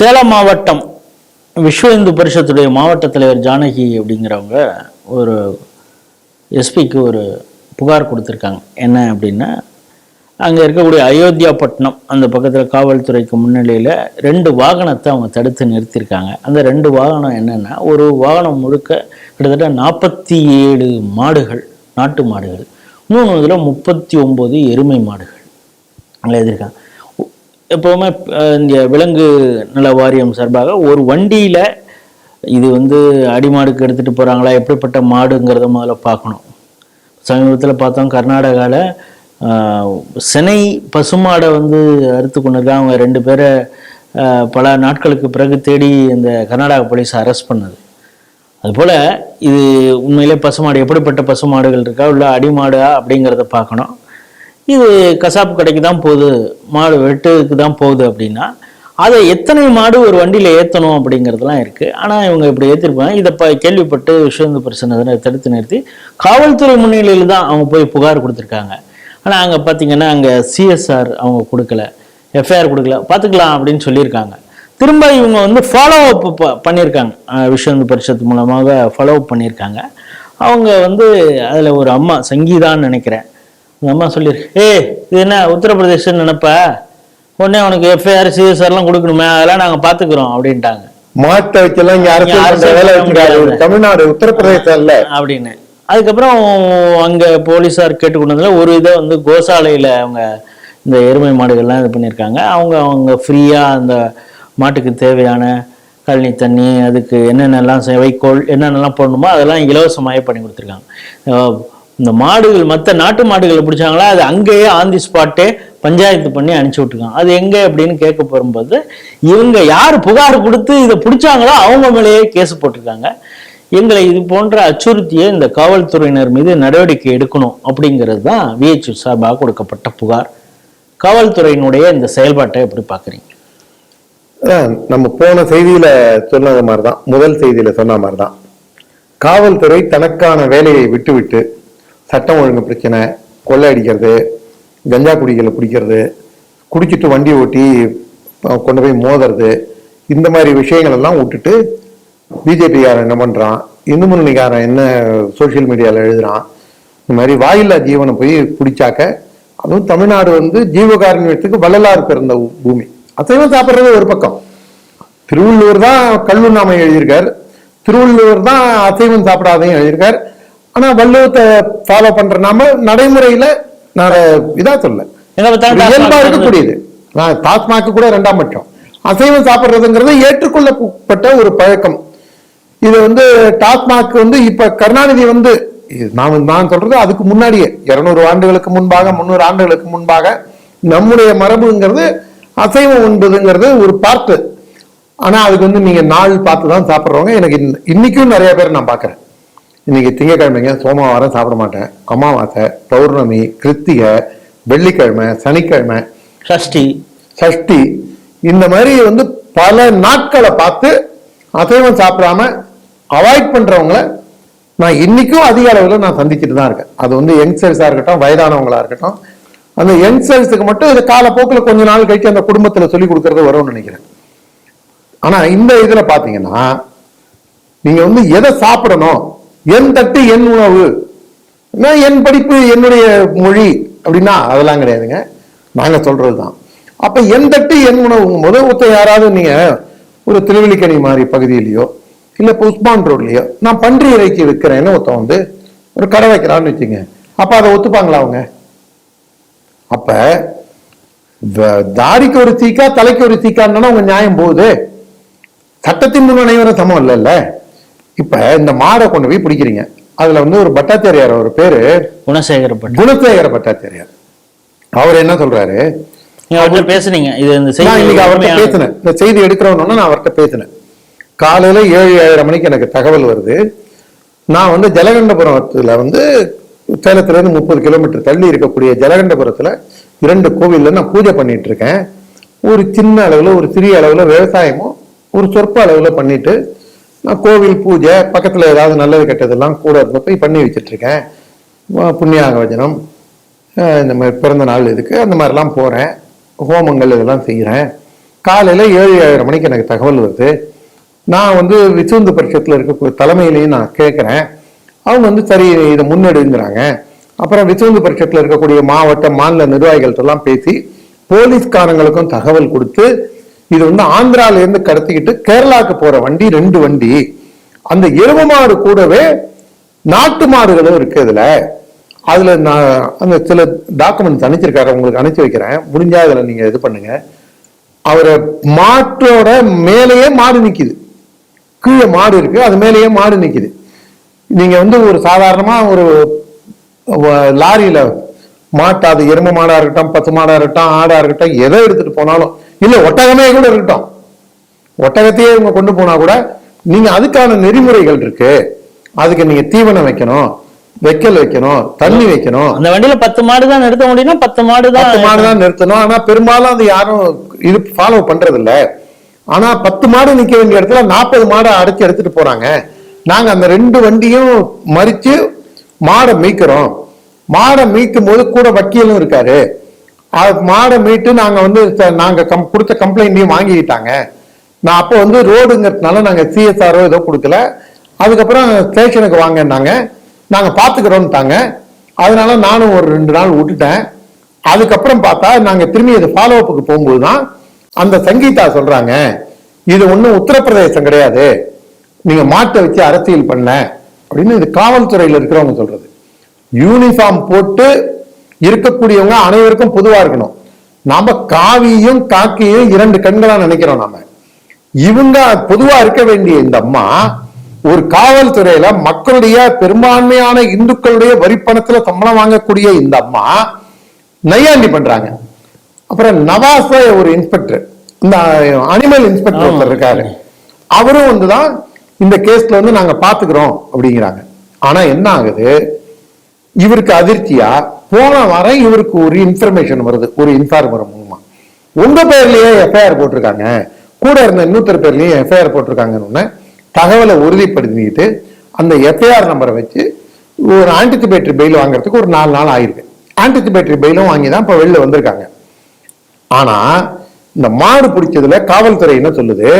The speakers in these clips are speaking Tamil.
சேலம் மாவட்டம் விஸ்வ இந்து பரிஷத்துடைய மாவட்ட தலைவர் ஜானகி அப்படிங்கிறவங்க ஒரு எஸ்பிக்கு ஒரு புகார் கொடுத்துருக்காங்க. என்ன அப்படின்னா அங்கே இருக்கக்கூடிய அயோத்தியா பட்டினம் அந்த பக்கத்தில் காவல்துறைக்கு முன்னிலையில் ரெண்டு வாகனத்தை அவங்க தடுத்து நிறுத்தியிருக்காங்க. அந்த ரெண்டு வாகனம் என்னென்னா ஒரு வாகனம் முழுக்க கிட்டத்தட்ட நாற்பத்தி ஏழு மாடுகள் நாட்டு மாடுகள். மூணு இதில் முப்பத்தி ஒம்பது எருமை மாடுகள். எழுதியிருக்காங்க. எப்போவுமே இந்த விலங்கு நல வாரியம் சார்பாக ஒரு வண்டியில் இது வந்து அடிமாடுக்கு எடுத்துகிட்டு போகிறாங்களா எப்படிப்பட்ட மாடுங்கிறத முதல்ல பார்க்கணும். சமீபத்தில் பார்த்தோம் கர்நாடகாவில் சினை பசுமாடை வந்து அறுத்து கொண்டிருக்காங்க அவங்க ரெண்டு பேரை பல நாட்களுக்கு பிறகு தேடி இந்த கர்நாடக போலீஸ் அரெஸ்ட் பண்ணது. அதுபோல் இது உண்மையிலே பசுமாடு எப்படிப்பட்ட பசுமாடுகள் இருக்கா? உள்ள அடிமாடா அப்படிங்கிறத பார்க்கணும். இது கசாப்பு கடைக்கு தான் போகுது மாடு வெட்டுக்கு தான் போகுது அப்படின்னா அதை எத்தனை மாடு ஒரு வண்டியில் ஏற்றணும் அப்படிங்கிறதுலாம் இருக்குது ஆனால் இவங்க இப்படி ஏற்றிருப்பாங்க இதை ப கேள்விப்பட்டு விஸ்வந்து பிரச்சனை தடுத்து நிறுத்தி காவல்துறை முன்னிலையில் தான் அவங்க போய் புகார் கொடுத்துருக்காங்க. ஆனால் அங்கே பார்த்தீங்கன்னா அங்கே சிஎஸ்ஆர் அவங்க கொடுக்கல எஃப்ஐஆர் கொடுக்கல பார்த்துக்கலாம் அப்படின்னு சொல்லியிருக்காங்க. திரும்ப இவங்க வந்து ஃபாலோ அப் பண்ணியிருக்காங்க. அஹ் விஸ்வந்து பரிஷத் மூலமாக ஃபாலோ அப் பண்ணியிருக்காங்க. அவங்க வந்து அதில் ஒரு அம்மா சங்கீதான்னு நினைக்கிறேன். அந்த அம்மா சொல்லியிருக்கு ஏய் இது என்ன உத்தரப்பிரதேசன்னு நினைப்ப? உடனே உனக்கு எஃப்ஐஆர் சிஎஸ்ஆர்லாம் கொடுக்கணுமே அதெல்லாம் நாங்கள் பார்த்துக்குறோம் அப்படின்ட்டாங்க. வச்சுக்காது. பண்ண முடியாது. தமிழ்நாடு உத்தரப்பிரதேசம் இல்ல. அப்படின்னு. அதுக்கப்புறம் அங்கே போலீஸார் கேட்டுக்கொண்டதில் ஒரு இதை வந்து கோசாலையில் அவங்க இந்த எருமை மாடுகள்லாம் இது பண்ணியிருக்காங்க. அவங்க அவங்க ஃப்ரீயாக அந்த மாட்டுக்கு தேவையான கழனி தண்ணி அதுக்கு என்னென்னலாம் செ- வைக்கோல் என்னென்னலாம் போடணுமோ அதெல்லாம் இலவசமாகவே பண்ணி கொடுத்துருக்காங்க. இந்த மாடுகள் மற்ற நாட்டு மாடுகளை பிடிச்சாங்களா அது அங்கேயே ஆன் தி ஸ்பாட்டே பஞ்சாயத்து பண்ணி அனுப்பிச்சி விட்டுருக்காங்க. அது எங்கே அப்படின்னு கேட்க போகும்போது இவங்க யார் புகார் கொடுத்து இதை பிடிச்சாங்களோ அவங்க மேலேயே கேஸ் போட்டிருக்காங்க. எங்களை இது போன்ற அச்சுறுத்தியை இந்த காவல்துறையினர் மீது நடவடிக்கை எடுக்கணும் அப்படிங்கிறது தான் விஹெச் சார்பாக கொடுக்கப்பட்ட புகார். காவல்துறையினுடைய இந்த செயல்பாட்டை எப்படி பார்க்குறீங்க? நம்ம போன செய்தியில சொன்னது மாதிரி தான் முதல் செய்தியில சொன்ன மாதிரிதான். காவல்துறை தனக்கான வேலையை விட்டுவிட்டு சட்டம் ஒழுங்கு பிரச்சனை கொள்ளை அடிக்கிறது கஞ்சா குடிகளை பிடிக்கிறது குடிச்சிட்டு வண்டி ஓட்டி கொண்டு போய் மோதுறது இந்த மாதிரி விஷயங்கள் எல்லாம் விட்டுட்டு பிஜேபிக்காரன் என்ன பண்ணுறான் இந்து முன்னணிக்காரன் என்ன சோஷியல் மீடியாவில் எழுதுறான்? இந்த மாதிரி வாயில்லா ஜீவனை போய் பிடிச்சாக்க அதுவும் தமிழ்நாடு வந்து ஜீவகாரண்யத்துக்கு வள்ளலார் பிறந்த பூமி. அசைவம் சாப்பிட்றது ஒரு பக்கம். திருவள்ளுவர் தான் கல்லுண்ணாமை எழுதியிருக்கார். திருவள்ளுவர் தான் அசைவம் சாப்பிடாதையும் எழுதியிருக்கார். ஆனா வள்ளுவத்தை ஃபாலோ பண்ற நாம நடைமுறையில நான் இதா சொல்ல இயல்பா இருக்கக்கூடியது. நான் டாஸ்மாக்கு கூட ரெண்டாம் பட்சம். அசைவம் சாப்பிடுறதுங்கிறது ஏற்றுக்கொள்ளப்பட்ட ஒரு பழக்கம். இது வந்து டாஸ்மாக் வந்து இப்ப கருணாநிதி வந்து நான் நான் சொல்றது அதுக்கு முன்னாடியே இருநூறு ஆண்டுகளுக்கு முன்பாக முந்நூறு ஆண்டுகளுக்கு முன்பாக நம்முடைய மரபுங்கிறது அசைவம் உண்பதுங்கிறது ஒரு பார்ட்டு. ஆனா அதுக்கு வந்து நீங்க நாள் பார்த்து தான் சாப்பிட்றவங்க. எனக்கு இன்ன- இன்னைக்கும் நிறைய பேர் நான் பார்க்கறேன். இன்னைக்கு திங்கக்கிழமைங்க சோமவாரம் சாப்பிட மாட்டேன். அமாவாசை பௌர்ணமி கிருத்திகை வெள்ளிக்கிழமை சனிக்கிழமை சஷ்டி. சஷ்டி. இந்த மாதிரி வந்து பல நாட்களை பார்த்து அசைவம் சாப்பிடாம அவாய்ட் பண்றவங்கள நான் இன்னைக்கும் அதிக அளவில் நான் சந்திச்சுட்டு தான் இருக்கேன். அது வந்து யங்ஸ்டர்ஸா இருக்கட்டும் வயதானவங்களா இருக்கட்டும். அந்த யங்ஸ்டர்ஸுக்கு மட்டும் இது காலப்போக்கில் கொஞ்ச நாள் கழிச்சு அந்த குடும்பத்துல சொல்லி கொடுக்கறது வரும்னு நினைக்கிறேன். ஆனா இந்த இதுல பாத்தீங்கன்னா நீங்க வந்து எதை சாப்பிடணும்? என் தட்டு என் உணவு. நான் என் படிப்பு என்னுடைய மொழி அப்படின்னா அதெல்லாம் கிடையாதுங்க. நாங்கள் சொல்றது தான் அப்போ என் தட்டு என் உணவுங்கும் போது ஒருத்தர் யாராவது நீங்கள் ஒரு திருவள்ளிக்கணி மாதிரி பகுதியிலையோ இல்லை புஷ்பான் உஸ்மான் நான் பன்றி இறைச்சி விற்கிறேன்னு ஒருத்தன் வந்து ஒரு கடை வைக்கிறான்னு வச்சுங்க அப்போ அதை ஒத்துப்பாங்களா அவங்க? அப்போ தாடிக்கு ஒரு தீக்கா தலைக்கு ஒரு தீக்கான்னு உங்க நியாயம் போகுது. சட்டத்தின் முன் அனைவரும் சமம் இல்லைல்ல. இப்ப இந்த மாடை கொண்டு போய் பிடிக்கிறீங்க. அதுல வந்து ஒரு பட்டாச்சாரியார் ஒரு பேரு. குணசேகரப்பட்டு குணசேகர பட்டாச்சாரியார் அவர் என்ன சொல்றாரு? நீங்க அவர்கிட்ட பேசுனீங்க. இது இந்த நான் இன்னைக்கு அவர்கிட்ட பேசினேன். இந்த செய்தி எடுக்கிறவனோட நான் அவர்கிட்ட பேசினேன். காலையில ஏழு ஏழரை மணிக்கு எனக்கு தகவல் வருது. நான் வந்து ஜலகண்டபுரத்துல வந்து சேலத்துல இருந்து முப்பது கிலோமீட்டர் தள்ளி இருக்கக்கூடிய ஜலகண்டபுரத்துல இரண்டு கோவில்ல நான் பூஜை பண்ணிட்டு இருக்கேன். ஒரு சின்ன அளவுல ஒரு சிறிய அளவுல விவசாயமும் ஒரு சொற்ப அளவுல பண்ணிட்டு நான் கோவில் பூஜை பக்கத்தில் ஏதாவது நல்லது கெட்டதெல்லாம் கூட இருந்த போய் பண்ணி வச்சிட்ருக்கேன். புண்ணியாக வஜனம் இந்த மாதிரி பிறந்த நாள் இதுக்கு அந்த மாதிரிலாம் போகிறேன் ஹோமங்கள் இதெல்லாம் செய்கிறேன் காலையில் ஏழு ஏழரை மணிக்கு எனக்கு தகவல் வருது. நான் வந்து விசுந்து பரிஷத்தில் இருக்க தலைமையிலையும் நான் கேட்குறேன் அவங்க வந்து சரி இதை முன்னெடுங்கிறாங்க. அப்புறம் விசுந்து பரிஷத்தில் இருக்கக்கூடிய மாவட்ட மாநில நிர்வாகிகள்கிட்டலாம் பேசி போலீஸ்காரங்களுக்கும் தகவல் கொடுத்து இது வந்து ஆந்திரால இருந்து கடத்திக்கிட்டு கேரளாக்கு போற வண்டி ரெண்டு வண்டி. அந்த எரும மாடு கூடவே நாட்டு மாடுகளும் இருக்கு இதுல. அதுல நான் அந்த சில டாக்குமெண்ட்ஸ் அனுப்பிச்சிருக்காரு உங்களுக்கு அனுப்பிச்சு வைக்கிறேன். முடிஞ்சா அதுல நீங்க இது பண்ணுங்க. அவரை மாட்டோட மேலேயே மாடு நிக்குது. கீழே மாடு இருக்கு அது மேலேயே மாடு நிக்குது. நீங்க வந்து ஒரு சாதாரணமா ஒரு லாரியில மாட்டு அது எரும மாடா இருக்கட்டும் பத்து மாடா இருக்கட்டும் ஆடா இருக்கட்டும் எதை எடுத்துட்டு போனாலும் இல்ல ஒட்டகமே கூட இருக்கட்டும். ஒட்டகத்தையே இவங்க கொண்டு போனா கூட நீங்க அதுக்கான நெறிமுறைகள் இருக்கு. அதுக்கு நீங்க தீவனம் வைக்கணும் வைக்கல் வைக்கணும் தண்ணி வைக்கணும். அந்த வண்டியில பத்து மாடு தான் நிறுத்த முடியும்னா பத்து மாடு தான் பத்து மாடு தான் நிறுத்தணும். ஆனா பெரும்பாலும் அது யாரும் இது ஃபாலோ பண்றது இல்ல ஆனா பத்து மாடு நிக்க வேண்டிய இடத்துல நாற்பது மாடை அடைச்சு எடுத்துட்டு போறாங்க. நாங்க அந்த ரெண்டு வண்டியும் மறிச்சு மாடை மீட்கிறோம். மாடை மீட்டும் போது கூட வக்கீலும் இருக்காரு. மாடை மீட்டு நாங்கள் வந்து நாங்கள் கம் கொடுத்த கம்ப்ளைண்ட்டையும் வாங்கிக்கிட்டாங்க. நான் அப்போ வந்து ரோடுங்கிறதுனால நாங்கள் சிஎஸ்ஆரோ ஏதோ கொடுக்கல. அதுக்கப்புறம் ஸ்டேஷனுக்கு வாங்கினாங்க நாங்கள் பாத்துக்கிறோம்ட்டாங்க. அதனால நானும் ஒரு ரெண்டு நாள் விட்டுட்டேன். அதுக்கப்புறம் பார்த்தா நாங்கள் திரும்பி இது ஃபாலோ அப்புக்கு போகும்போது தான் அந்த சங்கீதா சொல்கிறாங்க இது ஒன்றும் உத்தரப்பிரதேசம் கிடையாது. நீங்கள் மாட்டை வச்சு அரசியல் பண்ண அப்படின்னு இது காவல்துறையில் இருக்கிறவங்க சொல்கிறது யூனிஃபார்ம் போட்டு இருக்கக்கூடியவங்க அனைவருக்கும் பொதுவா இருக்கணும். நாம காவியும் காக்கியும் இரண்டு கண்களா நினைக்கிறோம் நாம. இவங்க பொதுவா இருக்க வேண்டிய இந்த அம்மா ஒரு காவல்துறையில மக்களுடைய பெரும்பான்மையான இந்துக்களுடைய வரிப்பணத்துல சம்பளம் வாங்கக்கூடிய இந்த அம்மா நையாண்டி பண்றாங்க. அப்புறம் நவாஸ் ஒரு இன்ஸ்பெக்டர் இந்த அனிமல் இன்ஸ்பெக்டர் ஒருத்தர் இருக்காரு. அவரும் வந்துதான் இந்த கேஸ்ல வந்து நாங்க பாத்துக்கிறோம் அப்படிங்கிறாங்க. ஆனா என்ன ஆகுது? இவருக்கு அதிர்ச்சியா? போன வாரம் இவருக்கு ஒரு இன்ஃபர்மேஷன் வருது. ஒரு இன்ஃபார்மர் மூலமா. உங்க பேர்லயே எஃப்ஐஆர் போட்டிருக்காங்க. கூட இருந்த இன்னொருத்தர் பேர்லயும் எஃப்ஐஆர் போட்டிருக்காங்கன்னு தகவலை உறுதிப்படுத்திக்கிட்டு அந்த எஃப்ஐஆர் நம்பரை வச்சு ஒரு ஆன்டிசிபேட்டரி பெயில் வாங்குறதுக்கு ஒரு நாலு நாள் ஆயிருக்கு. ஆன்டிசிபேட்டரி பெயிலும் வாங்கி தான் இப்போ வெளில வந்திருக்காங்க. ஆனா இந்த மாடு பிடிச்சதுல காவல்துறை என்ன சொல்லுது?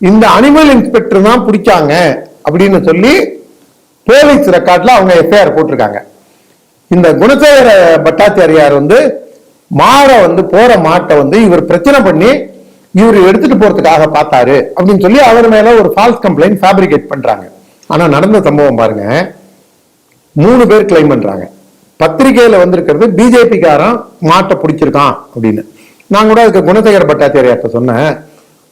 இந்த அனிமல் இன்ஸ்பெக்டர் தான் பிடிச்சாங்க அப்படின்னு சொல்லி போலீஸ் ரெக்கார்ட்ல அவங்க எஃப்ஐஆர் போட்டிருக்காங்க. இந்த குணசேகர பட்டாச்சாரியார் வந்து மாடை வந்து போற மாட்டை வந்து இவர் பிரச்சனை பண்ணி இவர் எடுத்துட்டு போறதுக்காக பார்த்தாரு அப்படின்னு சொல்லி அவர் மேல ஒரு ஃபால்ஸ் கம்ப்ளைண்ட் ஃபேப்ரிகேட் பண்றாங்க. ஆனா நடந்த சம்பவம் பாருங்க. மூணு பேர் கிளைம் பண்றாங்க. பத்திரிகையில வந்திருக்கிறது பிஜேபிக்காரன் மாட்டை பிடிச்சிருக்கான் அப்படின்னு. நான் கூட அதுக்கு குணசேகர பட்டாச்சாரியார்ட்ட சொன்னேன்.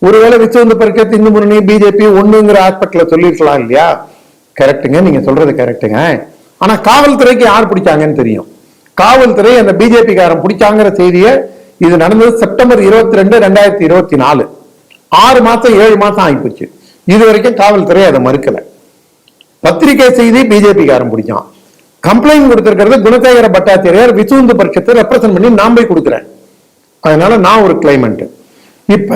ஒருவேளை விச்சவந்த பருக்கத்து இந்து முன்னணி பிஜேபி ஒண்ணுங்கிற ஆஸ்பெக்ட்ல சொல்லியிருக்கலாம் இல்லையா? கரெக்டுங்க நீங்க சொல்றது கரெக்டுங்க ஆனா காவல்துறைக்கு யார் பிடிச்சாங்கன்னு தெரியும். காவல்துறை அந்த பிஜேபி காரன் பிடிச்சாங்கிற செய்தியை இது நடந்தது செப்டம்பர் இருபத்தி ரெண்டு ரெண்டாயிரத்தி இருபத்தி நாலு ஆறு மாசம் ஏழு மாசம் ஆகிப்போச்சு. இது வரைக்கும் காவல்துறை அதை மறுக்கல. பத்திரிகை செய்தி பிஜேபி காரன் பிடிச்சான். கம்ப்ளைண்ட் கொடுத்திருக்கிறது குணசேகர பட்டாச்சாரியார் விசுந்து பட்சத்தை ரெப்ரசன்ட் பண்ணி நான் போய் கொடுக்குறேன். அதனால நான் ஒரு கிளைமெண்ட் இப்ப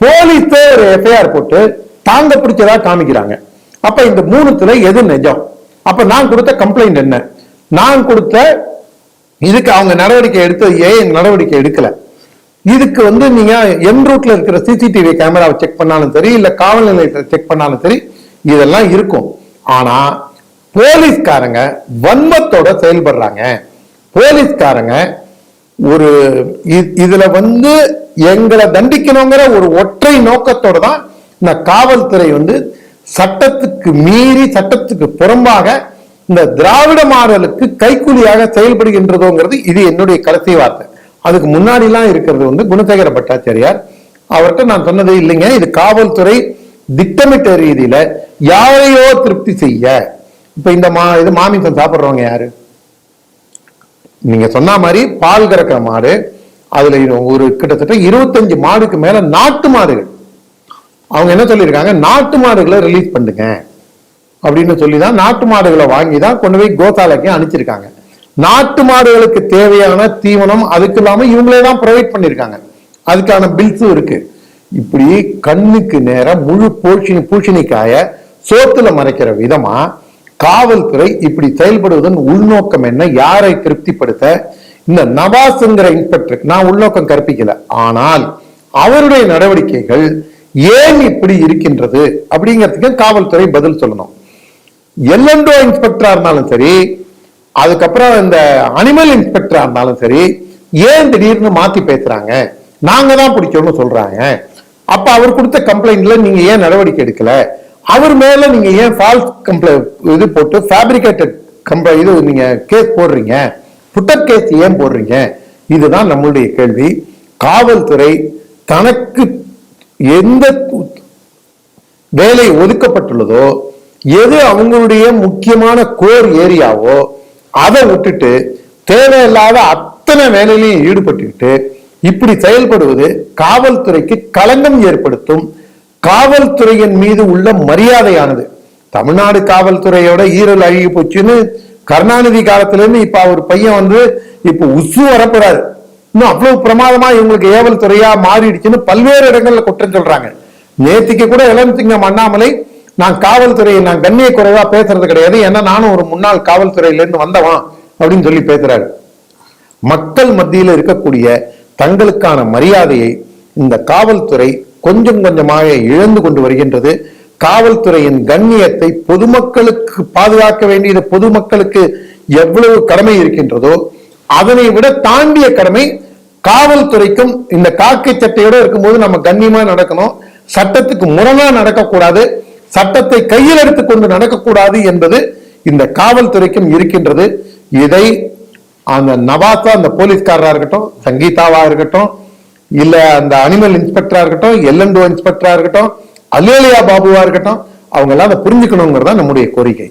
போலீஸ் ஒரு எஃப்ஐஆர் போட்டு தாங்க பிடிச்சதா காமிக்கிறாங்க. அப்ப இந்த மூணுத்துல எது நிஜம்? அப்ப நான் கொடுத்த கம்ப்ளைண்ட் என்ன? நான் கொடுத்த இதுக்கு அவங்க நடவடிக்கை எடுத்தது ஏன் நடவடிக்கை எடுக்கல? இதுக்கு வந்து நீங்க என் ரூட்ல இருக்கிற சிசிடிவி கேமராவை செக் பண்ணாலும் சரி இல்ல காவல் நிலையத்தை செக் பண்ணாலும் சரி இதெல்லாம் இருக்கும். ஆனா போலீஸ்காரங்க வன்மத்தோட செயல்படுறாங்க. போலீஸ்காரங்க ஒரு இதுல வந்து எங்களை தண்டிக்கணுங்கிற ஒரு ஒற்றை நோக்கத்தோட தான் இந்த காவல்துறை வந்து சட்டத்துக்கு மீறி சட்டத்துக்கு புறம்பாக இந்த திராவிட மாடலுக்கு கைக்கூலியாக செயல்படுகின்றதோங்கிறது இது என்னுடைய கடைசி வார்த்தை. அதுக்கு முன்னாடிலாம் இருக்கிறது வந்து குணசேகர பட்டாச்சாரியார். அவர்கிட்ட நான் சொன்னதே இல்லைங்க. இது காவல்துறை திட்டமிட்ட ரீதியில யாரையோ திருப்தி செய்ய. இப்ப இந்த மா இது மாமிசம் சாப்பிடுறவங்க யாரு? நீங்க சொன்ன மாதிரி பால் கறக்கிற மாடு. அதுல ஒரு கிட்டத்தட்ட இருபத்தஞ்சு மாடுக்கு மேல நாட்டு மாடுகள். அவங்க என்ன சொல்லியிருக்காங்க? நாட்டு மாடுகளை ரிலீஸ் பண்ணுங்க. அப்படின்னு சொல்லி தான் நாட்டு மாடுகளை வாங்கி தான் கொண்டு போய் கோசாலைக்கு அனுப்பிச்சிருக்காங்க. நாட்டு மாடுகளுக்கு தேவையான தீவனம் அதுக்கு இல்லாமல் இவங்களே தான் ப்ரொவைட் பண்ணியிருக்காங்க. அதுக்கான பில்ஸும் இருக்கு. இப்படி கண்ணுக்கு நேரம் முழு பூஷணி பூஷணிக்காய சோத்துல மறைக்கிற விதமா காவல்துறை இப்படி செயல்படுவதன் உள்நோக்கம் என்ன யாரை திருப்திப்படுத்த? இந்த நவாஸ்ங்கிற இன்ஸ்பெக்டருக்கு நான் உள்நோக்கம் கற்பிக்கல. ஆனால் அவருடைய நடவடிக்கைகள் ஏன் இப்படி இருக்கின்றது அப்படிங்கிறதுக்கு காவல்துறை பதில் சொல்லணும். எல்என்டோ இன்ஸ்பெக்டரா இருந்தாலும் சரி அதுக்கப்புறம் இந்த அனிமல் இன்ஸ்பெக்டரா இருந்தாலும் சரி ஏன் திடீர்னு மாத்தி பேசுறாங்க? நாங்க தான் பிடிச்சோம்னு சொல்றாங்க. அப்ப அவர் கொடுத்த கம்ப்ளைண்ட்ல நீங்க ஏன் நடவடிக்கை எடுக்கல? அவர் மேல நீங்க ஏன் ஃபால்ஸ் கம்ப்ளைண்ட் இது போட்டு ஃபேப்ரிகேட்டட் கம்ப்ளை இது நீங்க கேஸ் போடுறீங்க? புட்டர் கேஸ் ஏன் போடுறீங்க? இதுதான் நம்மளுடைய கேள்வி. காவல்துறை தனக்கு எந்த வேலை ஒதுக்கப்பட்டுள்ளதோ எது அவங்களுடைய முக்கியமான கோர் ஏரியாவோ அதை விட்டுட்டு தேவையில்லாத அத்தனை வேலையிலையும் ஈடுபட்டுக்கிட்டு இப்படி செயல்படுவது காவல்துறைக்கு களங்கம் ஏற்படுத்தும் காவல்துறையின் மீது உள்ள மரியாதையானது. தமிழ்நாடு காவல்துறையோட ஈரல் அழுகி போச்சுன்னு கருணாநிதி காலத்துல இருந்து இப்ப அவர் பையன் வந்து இப்ப உசு வரப்போறாரு. இன்னும் அவ்வளவு பிரமாதமா இவங்களுக்கு ஏவல் துறையா மாறிடுச்சுன்னு பல்வேறு இடங்கள்ல குற்றம் சொல்றாங்க. நேத்திக்கு கூட இளம்சிங்கம் அண்ணாமலை நான் காவல்துறையை நான் கண்ணிய குறைவா பேசுறது கிடையாது. ஏன்னா நானும் ஒரு முன்னாள் காவல்துறையில இருந்து வந்தவன் அப்படின்னு சொல்லி பேசுறாரு. மக்கள் மத்தியில் இருக்கக்கூடிய தங்களுக்கான மரியாதையை இந்த காவல்துறை கொஞ்சம் கொஞ்சமாக இழந்து கொண்டு வருகின்றது. காவல்துறையின் கண்ணியத்தை பொதுமக்களுக்கு பாதுகாக்க வேண்டியது பொதுமக்களுக்கு எவ்வளவு கடமை இருக்கின்றதோ அதனை விட தாண்டிய கடமை காவல்துறைக்கும் இந்த காக்கை சட்டையோட இருக்கும்போது நம்ம கண்ணியமா நடக்கணும். சட்டத்துக்கு முரணா நடக்கக்கூடாது. சட்டத்தை கையில் எடுத்துக்கொண்டு நடக்கக்கூடாது என்பது இந்த காவல்துறைக்கும் இருக்கின்றது. இதை அந்த நவாசா அந்த போலீஸ்காரரா இருக்கட்டும் சங்கீதாவா இருக்கட்டும் இல்ல அந்த அனிமல் இன்ஸ்பெக்டரா இருக்கட்டும் எல்என்டோ இன்ஸ்பெக்டரா இருக்கட்டும் அலேலியா பாபுவா இருக்கட்டும் அவங்க எல்லாம் அதை புரிஞ்சுக்கணுங்கிறதா நம்முடைய கோரிக்கை.